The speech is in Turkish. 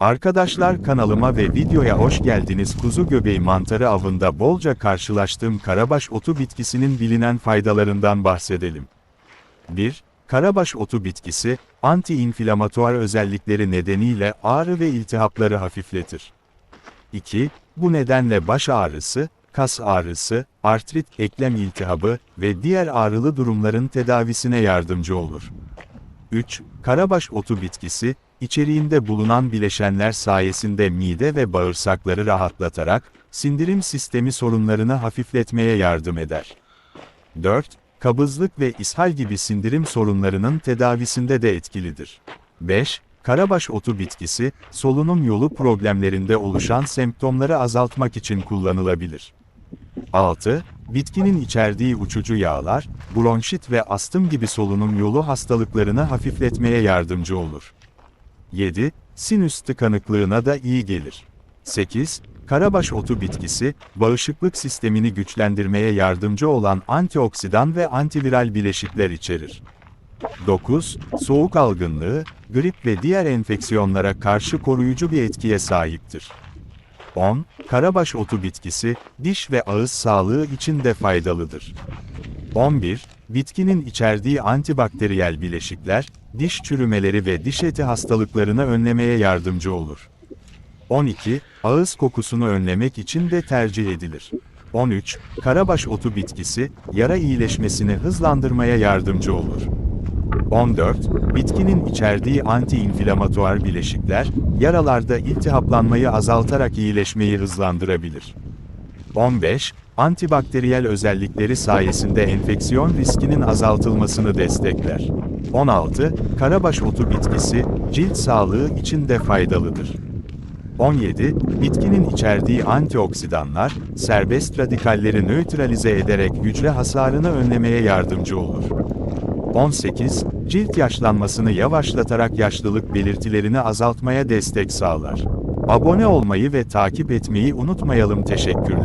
Arkadaşlar kanalıma ve videoya hoş geldiniz. Kuzu göbeği mantarı avında bolca karşılaştığım karabaş otu bitkisinin bilinen faydalarından bahsedelim. 1. Karabaş otu bitkisi, anti-inflamatuar özellikleri nedeniyle ağrı ve iltihapları hafifletir. 2. Bu nedenle baş ağrısı, kas ağrısı, artrit, eklem iltihabı ve diğer ağrılı durumların tedavisine yardımcı olur. 3. Karabaş otu bitkisi, içeriğinde bulunan bileşenler sayesinde mide ve bağırsakları rahatlatarak, sindirim sistemi sorunlarını hafifletmeye yardım eder. 4. Kabızlık ve ishal gibi sindirim sorunlarının tedavisinde de etkilidir. 5. Karabaş otu bitkisi, solunum yolu problemlerinde oluşan semptomları azaltmak için kullanılabilir. 6. Bitkinin içerdiği uçucu yağlar, bronşit ve astım gibi solunum yolu hastalıklarını hafifletmeye yardımcı olur. 7. Sinüs tıkanıklığına da iyi gelir. 8. Karabaş otu bitkisi, bağışıklık sistemini güçlendirmeye yardımcı olan antioksidan ve antiviral bileşikler içerir. 9. Soğuk algınlığı, grip ve diğer enfeksiyonlara karşı koruyucu bir etkiye sahiptir. 10. Karabaş otu bitkisi, diş ve ağız sağlığı için de faydalıdır. 11. Bitkinin içerdiği antibakteriyel bileşikler, diş çürümeleri ve diş eti hastalıklarını önlemeye yardımcı olur. 12. Ağız kokusunu önlemek için de tercih edilir. 13. Karabaş otu bitkisi, yara iyileşmesini hızlandırmaya yardımcı olur. 14. Bitkinin içerdiği anti-inflamatuar bileşikler, yaralarda iltihaplanmayı azaltarak iyileşmeyi hızlandırabilir. 15. Antibakteriyel özellikleri sayesinde enfeksiyon riskinin azaltılmasını destekler. 16. Karabaş otu bitkisi, cilt sağlığı için de faydalıdır. 17. Bitkinin içerdiği antioksidanlar, serbest radikalleri nötralize ederek hücre hasarını önlemeye yardımcı olur. 18. Cilt yaşlanmasını yavaşlatarak yaşlılık belirtilerini azaltmaya destek sağlar. Abone olmayı ve takip etmeyi unutmayalım. Teşekkürler.